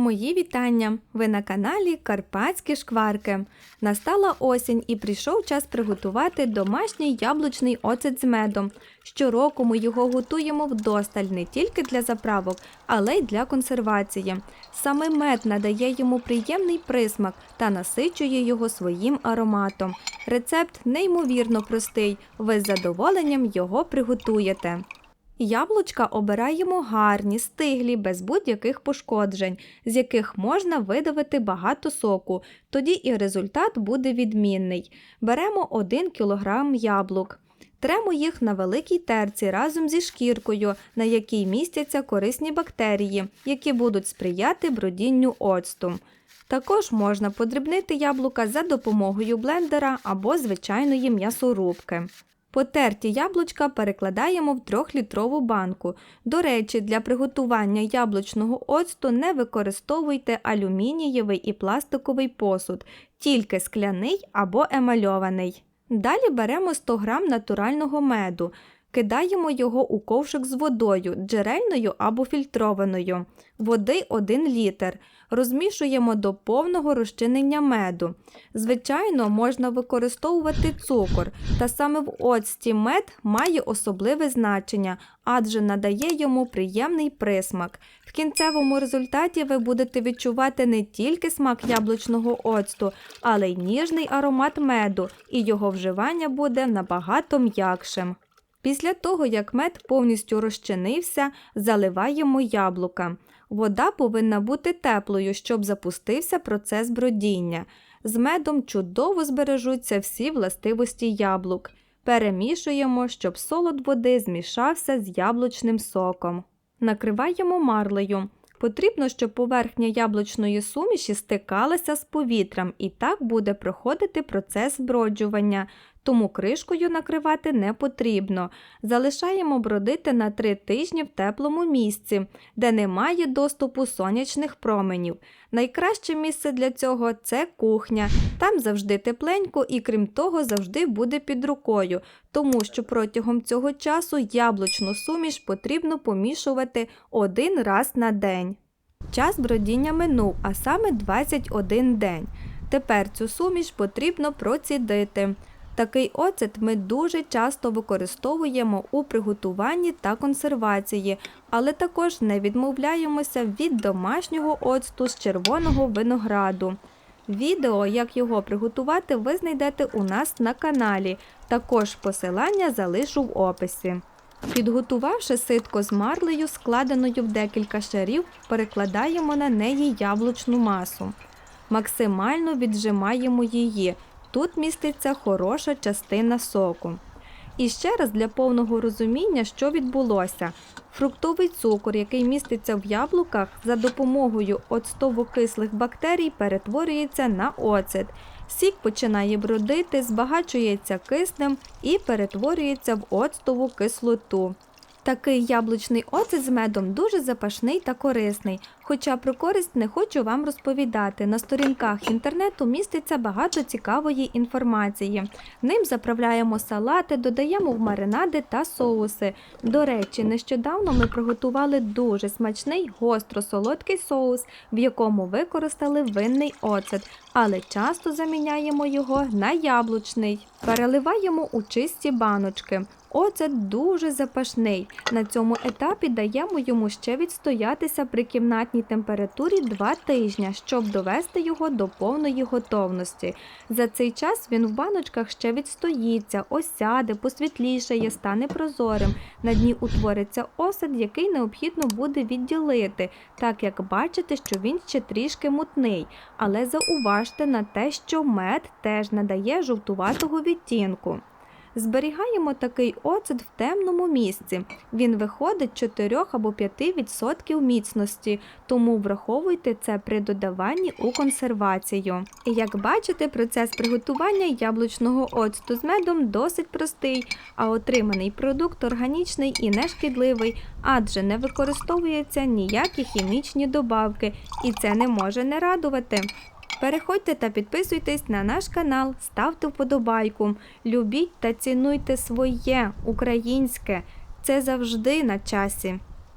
Мої вітання! Ви на каналі Карпатські шкварки. Настала осінь і прийшов час приготувати домашній яблучний оцет з медом. Щороку ми його готуємо вдосталь не тільки для заправок, але й для консервації. Саме мед надає йому приємний присмак та насичує його своїм ароматом. Рецепт неймовірно простий. Ви з задоволенням його приготуєте. Яблучка обираємо гарні, стиглі, без будь-яких пошкоджень, з яких можна видавити багато соку, тоді і результат буде відмінний. Беремо 1 кг яблук. Тремо їх на великій терці разом зі шкіркою, на якій містяться корисні бактерії, які будуть сприяти бродінню оцту. Також можна подрібнити яблука за допомогою блендера або звичайної м'ясорубки. Потерті яблучка перекладаємо в 3-літрову банку. До речі, для приготування яблучного оцту не використовуйте алюмінієвий і пластиковий посуд, тільки скляний або емальований. Далі беремо 100 г натурального меду. Кидаємо його у ковшик з водою, джерельною або фільтрованою, води 1 літр. Розмішуємо до повного розчинення меду. Звичайно, можна використовувати цукор, та саме в оцті мед має особливе значення, адже надає йому приємний присмак. В кінцевому результаті ви будете відчувати не тільки смак яблучного оцту, але й ніжний аромат меду, і його вживання буде набагато м'якшим. Після того, як мед повністю розчинився, заливаємо яблука. Вода повинна бути теплою, щоб запустився процес бродіння. З медом чудово збережуться всі властивості яблук. Перемішуємо, щоб солод води змішався з яблучним соком. Накриваємо марлею. Потрібно, щоб поверхня яблучної суміші стикалася з повітрям і так буде проходити процес зброджування, тому кришкою накривати не потрібно. Залишаємо бродити на 3 тижні в теплому місці, де немає доступу сонячних променів. Найкраще місце для цього це кухня. Там завжди тепленько і крім того, завжди буде під рукою, тому що протягом цього часу яблучну суміш потрібно помішувати один раз на день. Час бродіння минув, а саме 21 день. Тепер цю суміш потрібно процідити. Такий оцет ми дуже часто використовуємо у приготуванні та консервації, але також не відмовляємося від домашнього оцту з червоного винограду. Відео, як його приготувати, ви знайдете у нас на каналі. Також посилання залишу в описі. Підготувавши ситко з марлею, складеною в декілька шарів, перекладаємо на неї яблучну масу. Максимально віджимаємо її. Тут міститься хороша частина соку. І ще раз для повного розуміння, що відбулося. Фруктовий цукор, який міститься в яблуках, за допомогою оцтово-кислих бактерій перетворюється на оцет. Сік починає бродити, збагачується киснем і перетворюється в оцтову кислоту. Такий яблучний оцет з медом дуже запашний та корисний, хоча про користь не хочу вам розповідати. На сторінках інтернету міститься багато цікавої інформації. Ним заправляємо салати, додаємо в маринади та соуси. До речі, нещодавно ми приготували дуже смачний гостро-солодкий соус, в якому використали винний оцет, але часто заміняємо його на яблучний. Переливаємо у чисті баночки. Оцет дуже запашний. На цьому етапі даємо йому ще відстоятися при кімнатній температурі 2 тижні, щоб довести його до повної готовності. За цей час він в баночках ще відстоїться, осяде, посвітлішає, стане прозорим. На дні утвориться осад, який необхідно буде відділити, так як бачите, що він ще трішки мутний. Але зауважте на те, що мед теж надає жовтуватого відтінку. Зберігаємо такий оцет в темному місці. Він виходить 4 або 5% міцності, тому враховуйте це при додаванні у консервацію. Як бачите, процес приготування яблучного оцту з медом досить простий, а отриманий продукт органічний і нешкідливий, адже не використовуються ніякі хімічні добавки, і це не може не радувати. Переходьте та підписуйтесь на наш канал, ставте вподобайку, любіть та цінуйте своє українське. Це завжди на часі.